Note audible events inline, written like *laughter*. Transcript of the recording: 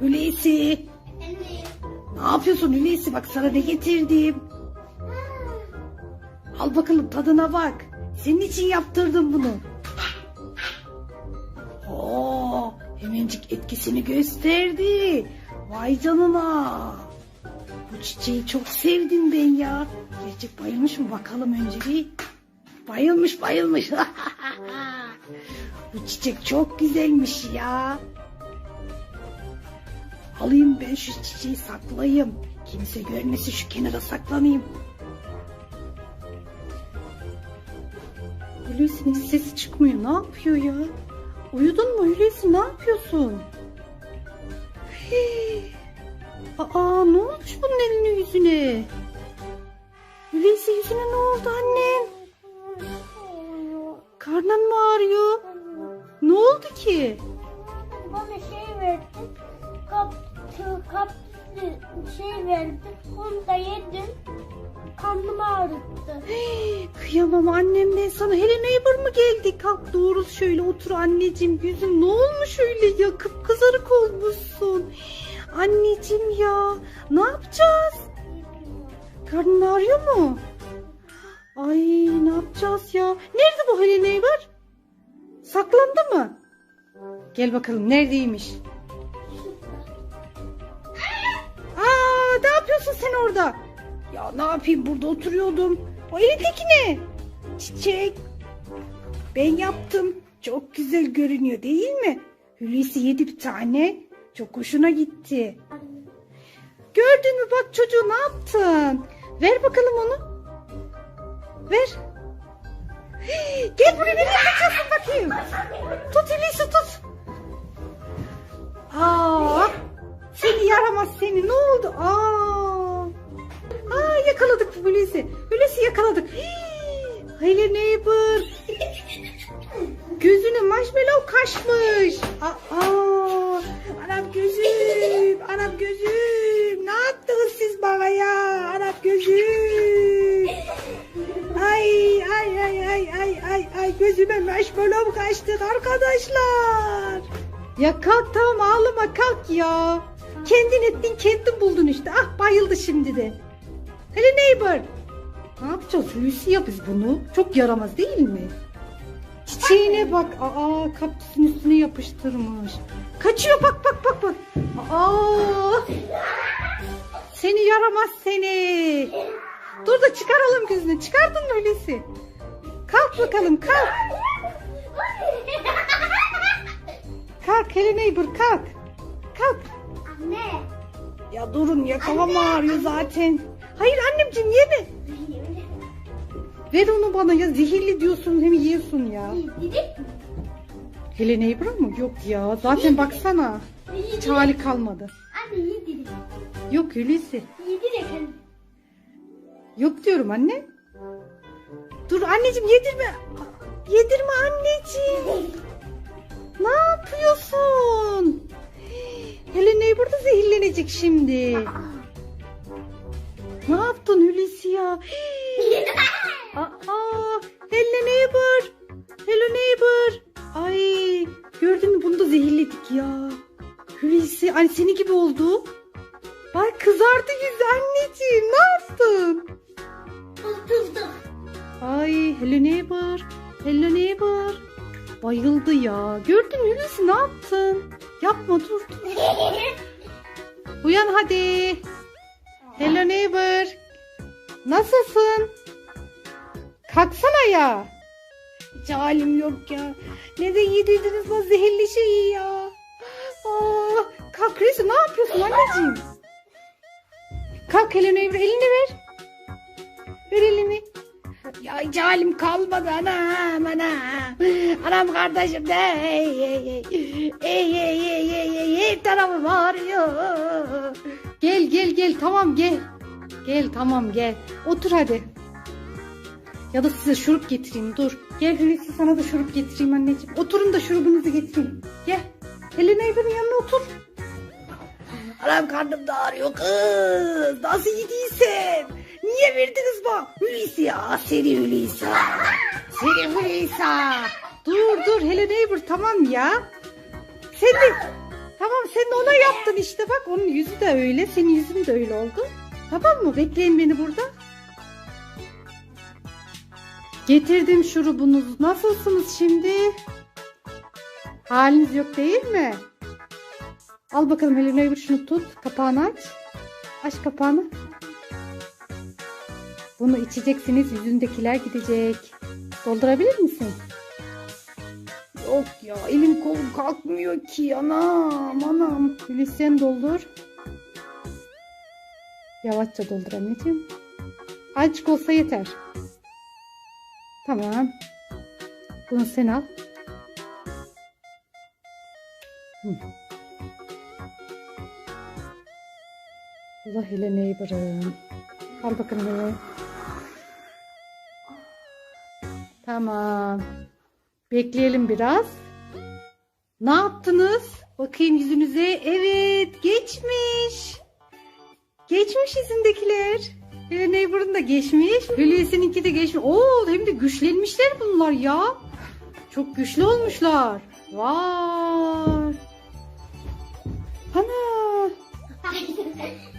Hulusi. Ne yapıyorsun Hulusi? Bak sana ne getirdim. Al bakalım tadına bak. Senin için yaptırdım bunu. Oo, hemencik etkisini gösterdi. Vay canına. Bu çiçeği çok sevdim ben ya. Gerçek bayılmış mı bakalım önce bir. Bayılmış bayılmış. *laughs* Bu çiçek çok güzelmiş ya. Alayım ben şu çiçeği saklayayım. Kimse görmesin şu kenara saklanayım. Hulusi'nin sesi çıkmıyor. Ne yapıyor ya? Uyudun mu Hulusi? Ne yapıyorsun? Hii. Aa ne olmuş bunun eline yüzüne? Hulusi yüzüne ne oldu annem? Karnın mı ağrıyor? Ne oldu ki? Bana şey verdi. Kap, kap şey verdi. Onu da yedim. Karnım ağrıttı. Hey, kıyamam annem ben sana. Hele neighbor mı geldi? Kalk doğru şöyle otur anneciğim. Yüzün ne olmuş öyle ya? Kıpkızarık olmuşsun. Anneciğim ya. Ne yapacağız? Karnın ağrıyor mu? Ay ne yapacağız ya? Nerede bu Hele neighbor? Saklandı mı? Gel bakalım neredeymiş? Yapıyorsun sen orada? Ya ne yapayım burada oturuyordum. O elindeki ne? Çiçek. Ben yaptım. Çok güzel görünüyor değil mi? Hulusi yedi bir tane. Çok hoşuna gitti. Gördün mü bak çocuğu ne yaptın? Ver bakalım onu. Ver. Hey, Gel buraya nereye kaçıyorsun bakayım. Tut Hulusi tut. Aa, seni yaramaz seni. Ne oldu? Aa. Aa Hulusi. Hulusi yakaladık. Hii, Hayır neighbor. Gözüne marshmallow kaçmış. Aa, anam gözüm. Anam gözüm. Ne yaptınız siz bana ya? Anam gözüm. Ay ay ay ay ay ay ay gözüme marshmallow kaçtı arkadaşlar. Ya kalk tamam ağlama kalk ya. Kendin ettin kendin buldun işte. Ah bayıldı şimdi de. Hele neighbor. Ne yapacağız Hulusi ya biz bunu? Çok yaramaz değil mi? Çiçeğine bak. Aa kaktüsün üstüne yapıştırmış. Kaçıyor bak bak bak bak. Aa. Seni yaramaz seni. Dur da çıkaralım gözünü. Çıkardın mı Hulusi? Kalk bakalım kalk. Kalk hele neighbor kalk. Kalk. Anne. Ya durun ya kafam ağrıyor zaten. Hayır annemciğim yeme. Ver onu bana ya zehirli diyorsun hem yiyorsun ya. Hele neighbor mı? Yok ya zaten baksana. Hiç hali kalmadı. Anne yedik. Yok Hulusi. Yedik. Yok diyorum anne. Dur anneciğim yedirme. Yedirme anneciğim. Ne yapıyorsun? Hele neighbor da zehirlenecek şimdi. Ne yaptın Hulusi ya? *laughs* Aa, hello neighbor. Hello neighbor. Ay, gördün mü bunu da zehirledik ya. Hulusi, hani seni gibi oldu. Bak kızardı yüzü anneciğim. Ne yaptın? Oturduk. Ay, hello neighbor. Hello neighbor. Bayıldı ya. Gördün mü Hulusi ne yaptın? Yapma dur dur. *laughs* Uyan hadi. Hello neighbor. Nasılsın? Kalksana ya. Hiç halim yok ya. Neden yedirdiniz bu zehirli şeyi ya? Aa, kalk Resul ne yapıyorsun anneciğim? Kalk Hello neighbor elini ver. Ver elini. Ya hiç halim kalmadı anam anam. Anam kardeşim de ey ey ey. Ey ey ey ey ey ey tarafım ağrıyor. Gel gel gel tamam gel. Gel tamam gel. Otur hadi. Ya da size şurup getireyim dur. Gel Hulusi sana da şurup getireyim anneciğim. Oturun da şurubunuzu getireyim. Gel. Elin Neighbor'ın yanına otur. Anam karnım da ağrıyor kız. Nasıl yediysen. Niye verdiniz bana? Hulusi ya. Seni Hulusi. Seni Hulusi. Dur dur hele neighbor tamam ya. Sen de Tamam sen ona yaptın işte bak onun yüzü de öyle senin yüzün de öyle oldu. Tamam mı? Bekleyin beni burada. Getirdim şurubunuzu. Nasılsınız şimdi? Haliniz yok değil mi? Al bakalım Helena Ebru şunu tut. Kapağını aç. Aç kapağını. Bunu içeceksiniz. Yüzündekiler gidecek. Doldurabilir misin? Yok ya elim kolum kalkmıyor ki anam anam. Hulusi doldur. Yavaşça doldur anneciğim. Azıcık olsa yeter. Tamam. Bunu sen al. Hı. Allah hele bırakın. Al bakalım. Tamam. Bekleyelim biraz. Ne yaptınız? Bakayım yüzünüze. Evet, geçmiş. Geçmiş yüzündekiler. Hele Neighbor'ın da geçmiş. Hulusi'ninki de geçmiş. Oo, hem de güçlenmişler bunlar ya. Çok güçlü olmuşlar. Vay. Ana. *laughs*